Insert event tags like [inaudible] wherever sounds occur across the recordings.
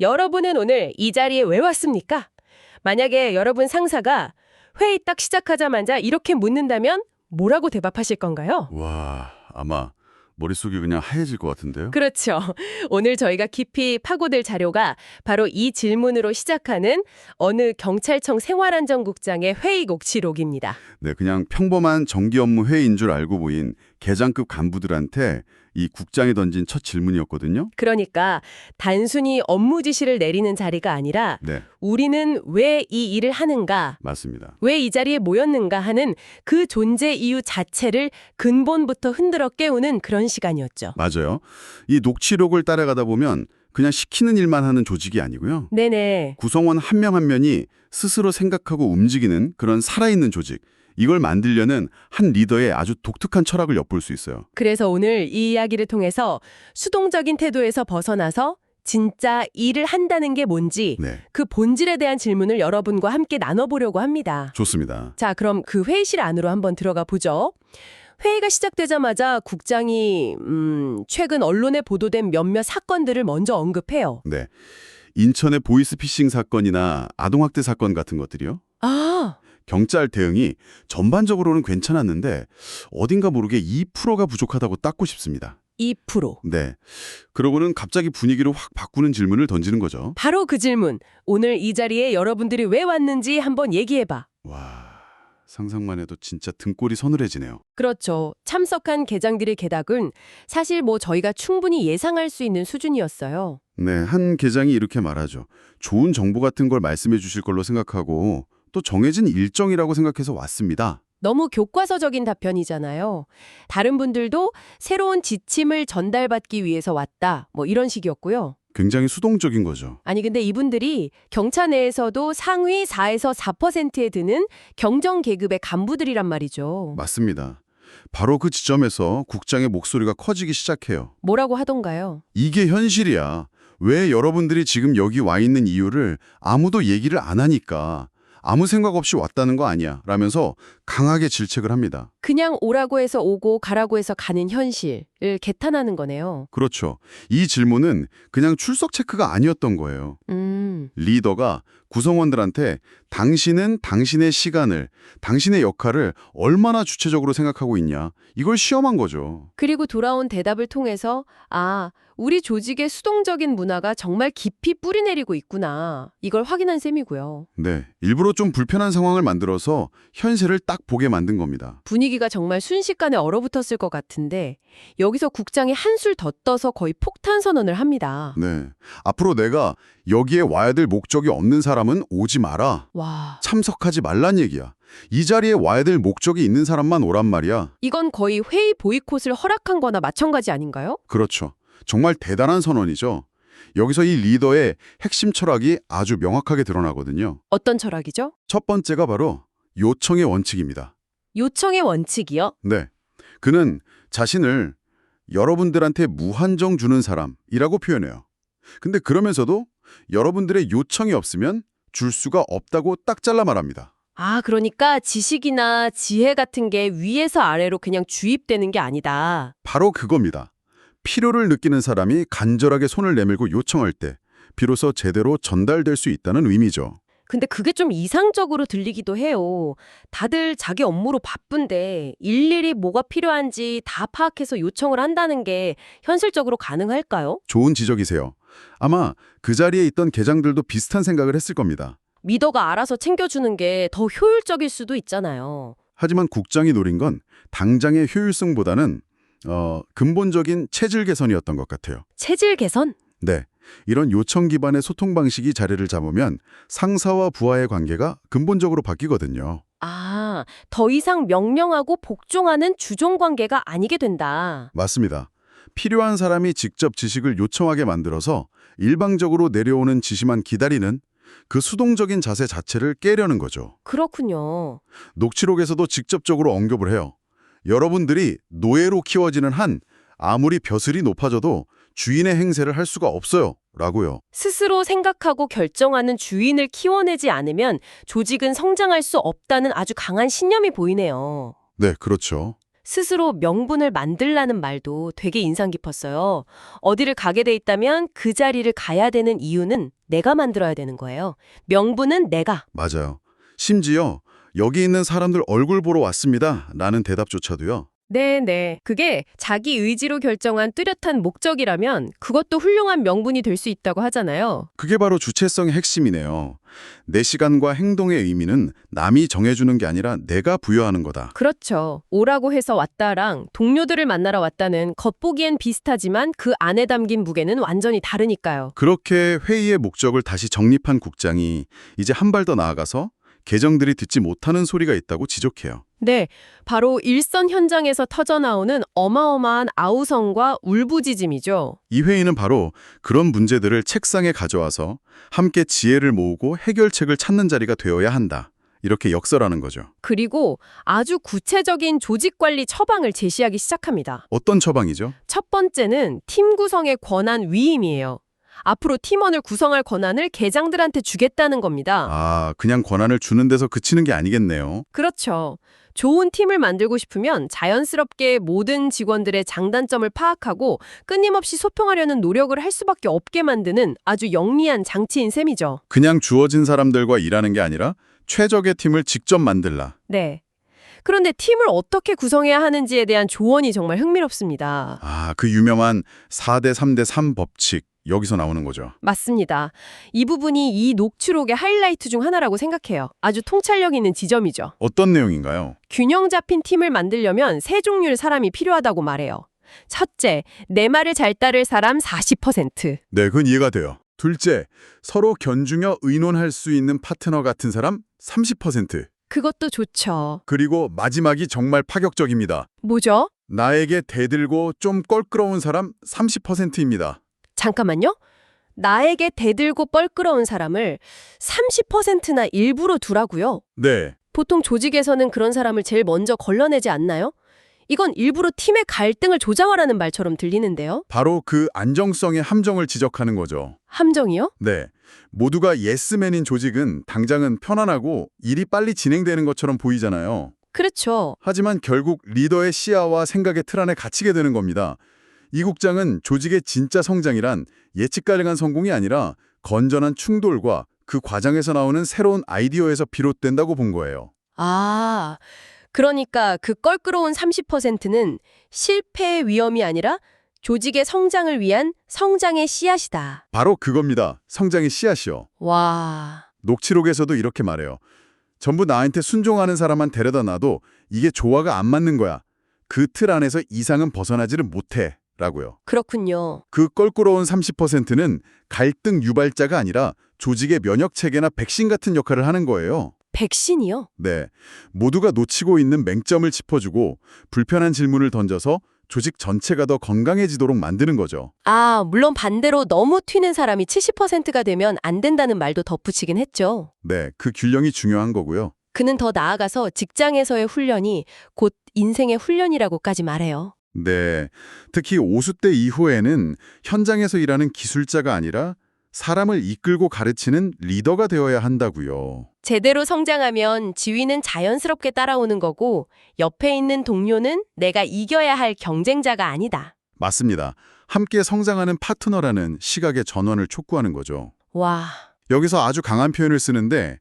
여러분은 오늘 이 자리에 왜 왔습니까? 만약에 여러분 상사가 회의 딱 시작하자마자 이렇게 묻는다면 뭐라고 대답하실 건가요? 와, 아마 머릿속이 그냥 하얘질 것 같은데요? 그렇죠. [laughs] 오늘 저희가 깊이 파고들 자료가 바로 이 질문으로 시작하는 어느 경찰청 생활안전국장의 회의 녹취록입니다. 네, 그냥 평범한 정기 업무 회의인 줄 알고 보인 계장급 간부들한테 이 국장이 던진 첫 질문이었거든요. 그러니까 단순히 업무 지시를 내리는 자리가 아니라 네, 우리는 왜 이 일을 하는가, 맞습니다. 왜 이 자리에 모였는가 하는 그 존재 이유 자체를 근본부터 흔들어 깨우는 그런 시간이었죠. 맞아요. 이 녹취록을 따라가다 보면 그냥 시키는 일만 하는 조직이 아니고요. 네네. 구성원 한 명한 면이 스스로 생각하고 움직이는 그런 살아있는 조직. 이걸 만들려는 한 리더의 아주 독특한 철학을 엿볼 수 있어요. 그래서 오늘 이 이야기를 통해서 수동적인 태도에서 벗어나서 진짜 일을 한다는 게 뭔지 네, 그 본질에 대한 질문을 여러분과 함께 나눠보려고 합니다. 좋습니다. 자, 그럼 그 회의실 안으로 한번 들어가 보죠. 회의가 시작되자마자 국장이 음, 최근 언론에 보도된 몇몇 사건들을 먼저 언급해요. 네. 인천의 보이스피싱 사건이나 아동학대 사건 같은 것들이요. 아, 경찰 대응이 전반적으로는 괜찮았는데 어딘가 모르게 2%가 부족하다고 닦고 싶습니다. 2%. 네. 그러고는 갑자기 분위기를 확 바꾸는 질문을 던지는 거죠. 바로 그 질문. 오늘 이 자리에 여러분들이 왜 왔는지 한번 얘기해봐. 와, 상상만 해도 진짜 등골이 서늘해지네요. 그렇죠. 참석한 계장들의 개답은 사실 뭐 저희가 충분히 예상할 수 있는 수준이었어요. 네, 한 계장이 이렇게 말하죠. 좋은 정보 같은 걸 말씀해 주실 걸로 생각하고 또 정해진 일정이라고 생각해서 왔습니다. 너무 교과서적인 답변이잖아요. 다른 분들도 새로운 지침을 전달받기 위해서 왔다. 뭐 이런 식이었고요. 굉장히 수동적인 거죠. 아니 근데 이분들이 경차 내에서도 상위 4에서 4%에 드는 경정 계급의 간부들이란 말이죠. 맞습니다. 바로 그 지점에서 국장의 목소리가 커지기 시작해요. 뭐라고 하던가요? 이게 현실이야. 왜 여러분들이 지금 여기 와 있는 이유를 아무도 얘기를 안 하니까 아무 생각 없이 왔다는 거 아니야. 라면서 강하게 질책을 합니다. 그냥 오라고 해서 오고 가라고 해서 가는 현실을 개탄하는 거네요. 그렇죠. 이 질문은 그냥 출석 체크가 아니었던 거예요. 음, 리더가 구성원들한테 당신은 당신의 시간을, 당신의 역할을 얼마나 주체적으로 생각하고 있냐. 이걸 시험한 거죠. 그리고 돌아온 대답을 통해서 아, 우리 조직의 수동적인 문화가 정말 깊이 뿌리내리고 있구나. 이걸 확인한 셈이고요. 네. 일부러 좀 불편한 상황을 만들어서 현실을 딱 보게 만든 겁니다. 분위기가 정말 순식간에 얼어붙었을 것 같은데 여기서 국장이 한술 더 떠서 거의 폭탄 선언을 합니다. 네. 앞으로 내가 여기에 와야 될 목적이 없는 사람은 오지 마라. 와, 참석하지 말란 얘기야. 이 자리에 와야 될 목적이 있는 사람만 오란 말이야. 이건 거의 회의 보이콧을 허락한 거나 마찬가지 아닌가요? 그렇죠. 정말 대단한 선언이죠. 여기서 이 리더의 핵심 철학이 아주 명확하게 드러나거든요. 어떤 철학이죠? 첫 번째가 바로 요청의 원칙입니다. 요청의 원칙이요? 네. 그는 자신을 여러분들한테 무한정 주는 사람이라고 표현해요. 근데 그러면서도 여러분들의 요청이 없으면 줄 수가 없다고 딱 잘라 말합니다. 아, 그러니까 지식이나 지혜 같은 게 위에서 아래로 그냥 주입되는 게 아니다. 바로 그겁니다. 필요를 느끼는 사람이 간절하게 손을 내밀고 요청할 때 비로소 제대로 전달될 수 있다는 의미죠. 근데 그게 좀 이상적으로 들리기도 해요. 다들 자기 업무로 바쁜데 일일이 뭐가 필요한지 다 파악해서 요청을 한다는 게 현실적으로 가능할까요? 좋은 지적이세요. 아마 그 자리에 있던 계장들도 비슷한 생각을 했을 겁니다. 리더가 알아서 챙겨주는 게 더 효율적일 수도 있잖아요. 하지만 국장이 노린 건 당장의 효율성보다는 어, 근본적인 체질 개선이었던 것 같아요. 체질 개선? 네. 이런 요청 기반의 소통 방식이 자리를 잡으면 상사와 부하의 관계가 근본적으로 바뀌거든요. 아, 더 이상 명령하고 복종하는 주종 관계가 아니게 된다. 맞습니다. 필요한 사람이 직접 지식을 요청하게 만들어서 일방적으로 내려오는 지시만 기다리는 그 수동적인 자세 자체를 깨려는 거죠. 그렇군요. 녹취록에서도 직접적으로 언급을 해요. 여러분들이 노예로 키워지는 한 아무리 벼슬이 높아져도 주인의 행세를 할 수가 없어요. 라고요. 스스로 생각하고 결정하는 주인을 키워내지 않으면 조직은 성장할 수 없다는 아주 강한 신념이 보이네요. 네, 그렇죠. 스스로 명분을 만들라는 말도 되게 인상 깊었어요. 어디를 가게 돼 있다면 그 자리를 가야 되는 이유는 내가 만들어야 되는 거예요. 명분은 내가. 맞아요. 심지어 여기 있는 사람들 얼굴 보러 왔습니다. 라는 대답조차도요. 네네. 그게 자기 의지로 결정한 뚜렷한 목적이라면 그것도 훌륭한 명분이 될 수 있다고 하잖아요. 그게 바로 주체성의 핵심이네요. 내 시간과 행동의 의미는 남이 정해주는 게 아니라 내가 부여하는 거다. 그렇죠. 오라고 해서 왔다랑 동료들을 만나러 왔다는 겉보기엔 비슷하지만 그 안에 담긴 무게는 완전히 다르니까요. 그렇게 회의의 목적을 다시 정립한 국장이 이제 한 발 더 나아가서 계정들이 듣지 못하는 소리가 있다고 지적해요. 네, 바로 일선 현장에서 터져나오는 어마어마한 아우성과 울부짖음이죠. 이 회의는 바로 그런 문제들을 책상에 가져와서 함께 지혜를 모으고 해결책을 찾는 자리가 되어야 한다. 이렇게 역설하는 거죠. 그리고 아주 구체적인 조직관리 처방을 제시하기 시작합니다. 어떤 처방이죠? 첫 번째는 팀 구성의 권한 위임이에요. 앞으로 팀원을 구성할 권한을 계장들한테 주겠다는 겁니다. 아, 그냥 권한을 주는 데서 그치는 게 아니겠네요. 그렇죠. 좋은 팀을 만들고 싶으면 자연스럽게 모든 직원들의 장단점을 파악하고 끊임없이 소통하려는 노력을 할 수밖에 없게 만드는 아주 영리한 장치인 셈이죠. 그냥 주어진 사람들과 일하는 게 아니라 최적의 팀을 직접 만들라. 네. 그런데 팀을 어떻게 구성해야 하는지에 대한 조언이 정말 흥미롭습니다. 아, 그 유명한 4대 3대 3 법칙. 여기서 나오는 거죠. 맞습니다. 이 부분이 이 녹취록의 하이라이트 중 하나라고 생각해요. 아주 통찰력 있는 지점이죠. 어떤 내용인가요? 균형 잡힌 팀을 만들려면 세 종류의 사람이 필요하다고 말해요. 첫째, 내 말을 잘 따를 사람 40%. 네, 그건 이해가 돼요. 둘째, 서로 견중여 의논할 수 있는 파트너 같은 사람 30%. 그것도 좋죠. 그리고 마지막이 정말 파격적입니다. 뭐죠? 나에게 대들고 좀 껄끄러운 사람 30%입니다. 잠깐만요. 나에게 대들고 뻘끄러운 사람을 30%나 일부러 두라고요. 네, 보통 조직에서는 그런 사람을 제일 먼저 걸러내지 않나요? 이건 일부러 팀의 갈등을 조장하라는 말처럼 들리는데요. 바로 그 안정성의 함정을 지적하는 거죠. 함정이요? 네, 모두가 예스맨인 조직은 당장은 편안하고 일이 빨리 진행되는 것처럼 보이잖아요. 그렇죠. 하지만 결국 리더의 시야와 생각의 틀 안에 갇히게 되는 겁니다. 이 국장은 조직의 진짜 성장이란 예측 가능한 성공이 아니라 건전한 충돌과 그 과정에서 나오는 새로운 아이디어에서 비롯된다고 본 거예요. 아, 그러니까 그 껄끄러운 30%는 실패의 위험이 아니라 조직의 성장을 위한 성장의 씨앗이다. 바로 그겁니다. 성장의 씨앗이요. 와, 녹취록에서도 이렇게 말해요. 전부 나한테 순종하는 사람만 데려다 놔도 이게 조화가 안 맞는 거야. 그 틀 안에서 이상은 벗어나지를 못해. 라고요. 그렇군요. 그 껄끄러운 30%는 갈등 유발자가 아니라 조직의 면역 체계나 백신 같은 역할을 하는 거예요. 백신이요? 네. 모두가 놓치고 있는 맹점을 짚어주고 불편한 질문을 던져서 조직 전체가 더 건강해지도록 만드는 거죠. 아, 물론 반대로 너무 튀는 사람이 70%가 되면 안 된다는 말도 덧붙이긴 했죠. 네. 그 균형이 중요한 거고요. 그는 더 나아가서 직장에서의 훈련이 곧 인생의 훈련이라고까지 말해요. 네. 특히 50대 이후에는 현장에서 일하는 기술자가 아니라 사람을 이끌고 가르치는 리더가 되어야 한다고요. 제대로 성장하면 지위는 자연스럽게 따라오는 거고 옆에 있는 동료는 내가 이겨야 할 경쟁자가 아니다. 맞습니다. 함께 성장하는 파트너라는 시각의 전환을 촉구하는 거죠. 와, 여기서 아주 강한 표현을 쓰는데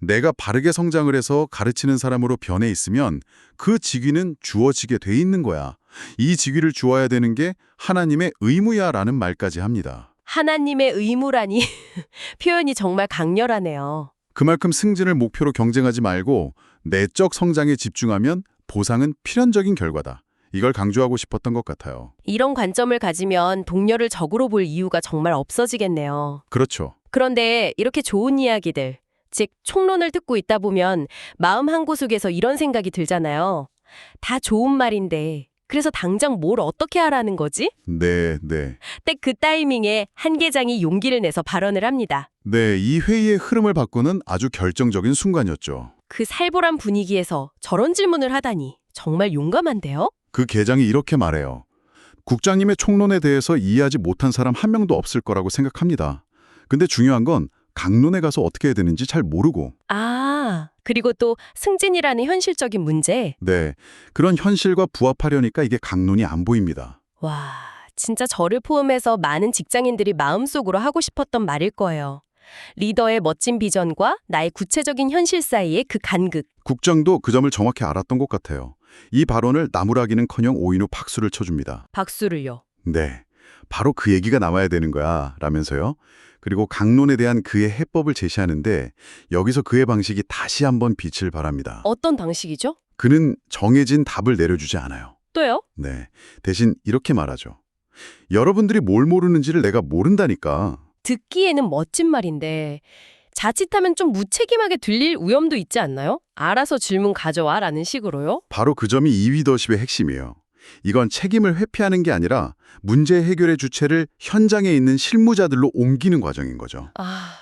내가 바르게 성장을 해서 가르치는 사람으로 변해 있으면 그 직위는 주어지게 돼 있는 거야. 이 직위를 주어야 되는 게 하나님의 의무야라는 말까지 합니다. 하나님의 의무라니 [laughs] 표현이 정말 강렬하네요. 그만큼 승진을 목표로 경쟁하지 말고 내적 성장에 집중하면 보상은 필연적인 결과다. 이걸 강조하고 싶었던 것 같아요. 이런 관점을 가지면 동료를 적으로 볼 이유가 정말 없어지겠네요. 그렇죠. 그런데 이렇게 좋은 이야기들, 즉 총론을 듣고 있다 보면 마음 한 구석에서 이런 생각이 들잖아요. 다 좋은 말인데 그래서 당장 뭘 어떻게 하라는 거지? 네, 네. 때 그 타이밍에 한 계장이 용기를 내서 발언을 합니다. 네, 이 회의의 흐름을 바꾸는 아주 결정적인 순간이었죠. 그 살벌한 분위기에서 저런 질문을 하다니 정말 용감한데요? 그 계장이 이렇게 말해요. 국장님의 총론에 대해서 이해하지 못한 사람 한 명도 없을 거라고 생각합니다. 근데 중요한 건 강론에 가서 어떻게 해야 되는지 잘 모르고 아, 그리고 또 승진이라는 현실적인 문제. 네, 그런 현실과 부합하려니까 이게 강론이 안 보입니다. 와, 진짜 저를 포함해서 많은 직장인들이 마음속으로 하고 싶었던 말일 거예요. 리더의 멋진 비전과 나의 구체적인 현실 사이의 그 간극. 국장도 그 점을 정확히 알았던 것 같아요. 이 발언을 나무라기는커녕 오인후 박수를 쳐줍니다. 박수를요. 네, 바로 그 얘기가 나와야 되는 거야 라면서요. 그리고 강론에 대한 그의 해법을 제시하는데 여기서 그의 방식이 다시 한번 빛을 발합니다. 어떤 방식이죠? 그는 정해진 답을 내려주지 않아요. 또요? 네, 대신 이렇게 말하죠. 여러분들이 뭘 모르는지를 내가 모른다니까. 듣기에는 멋진 말인데 자칫하면 좀 무책임하게 들릴 위험도 있지 않나요? 알아서 질문 가져와 라는 식으로요? 바로 그 점이 이 리더십의 핵심이에요. 이건 책임을 회피하는 게 아니라 문제 해결의 주체를 현장에 있는 실무자들로 옮기는 과정인 거죠. 아,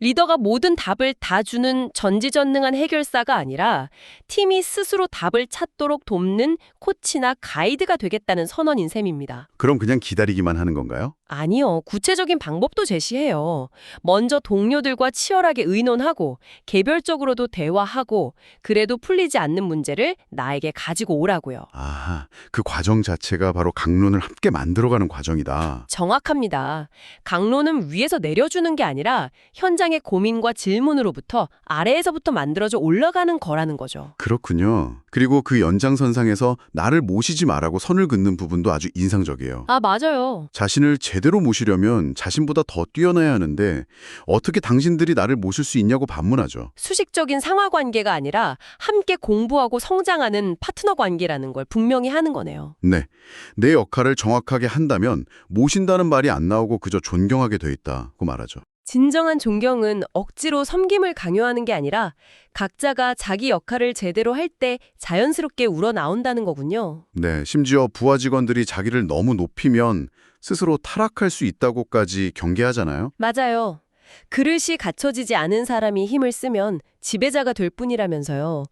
리더가 모든 답을 다 주는 전지전능한 해결사가 아니라 팀이 스스로 답을 찾도록 돕는 코치나 가이드가 되겠다는 선언인 셈입니다. 그럼 그냥 기다리기만 하는 건가요? 아니요. 구체적인 방법도 제시해요. 먼저 동료들과 치열하게 의논하고 개별적으로도 대화하고 그래도 풀리지 않는 문제를 나에게 가지고 오라고요. 아, 그 과정 자체가 바로 강론을 함께 만들어가는 과정이다. 정확합니다. 강론은 위에서 내려주는 게 아니라 현장의 고민과 질문으로부터 아래에서부터 만들어져 올라가는 거라는 거죠. 그렇군요. 그리고 그 연장선상에서 나를 모시지 말라고 선을 긋는 부분도 아주 인상적이에요. 아, 맞아요. 자신을 제대로 모시려면 자신보다 더 뛰어나야 하는데 어떻게 당신들이 나를 모실 수 있냐고 반문하죠. 수식적인 상하 관계가 아니라 함께 공부하고 성장하는 파트너 관계라는 걸 분명히 하는 거네요. 네. 내 역할을 정확하게 한다면 모신다는 말이 안 나오고 그저 존경하게 돼 있다고 말하죠. 진정한 존경은 억지로 섬김을 강요하는 게 아니라 각자가 자기 역할을 제대로 할 때 자연스럽게 우러나온다는 거군요. 네. 심지어 부하 직원들이 자기를 너무 높이면 스스로 타락할 수 있다고까지 경계하잖아요. 맞아요. 그릇이 갖춰지지 않은 사람이 힘을 쓰면 지배자가 될 뿐이라면서요.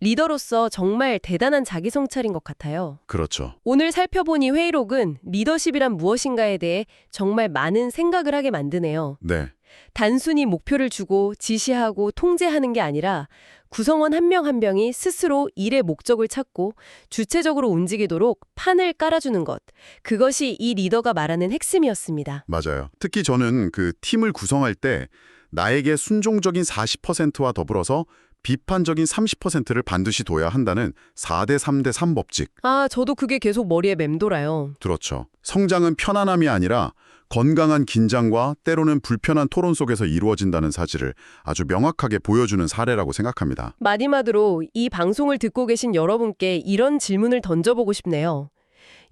리더로서 정말 대단한 자기 성찰인 것 같아요. 그렇죠. 오늘 살펴본 이 회의록은 리더십이란 무엇인가에 대해 정말 많은 생각을 하게 만드네요. 네. 단순히 목표를 주고 지시하고 통제하는 게 아니라 구성원 한 명 한 명이 스스로 일의 목적을 찾고 주체적으로 움직이도록 판을 깔아주는 것. 그것이 이 리더가 말하는 핵심이었습니다. 맞아요. 특히 저는 그 팀을 구성할 때 나에게 순종적인 40%와 더불어서 비판적인 30%를 반드시 둬야 한다는 4대 3대 3 법칙 아, 저도 그게 계속 머리에 맴돌아요. 들었죠. 성장은 편안함이 아니라 건강한 긴장과 때로는 불편한 토론 속에서 이루어진다는 사실을 아주 명확하게 보여주는 사례라고 생각합니다. 마디마드로 이 방송을 듣고 계신 여러분께 이런 질문을 던져보고 싶네요.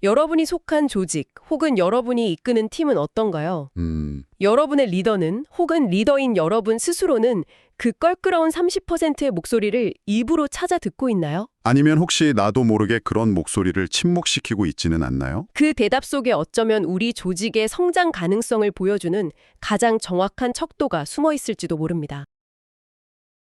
여러분이 속한 조직 혹은 여러분이 이끄는 팀은 어떤가요? 음, 여러분의 리더는 혹은 리더인 여러분 스스로는 그 껄끄러운 30%의 목소리를 입으로 찾아 듣고 있나요? 아니면 혹시 나도 모르게 그런 목소리를 침묵시키고 있지는 않나요? 그 대답 속에 어쩌면 우리 조직의 성장 가능성을 보여주는 가장 정확한 척도가 숨어 있을지도 모릅니다.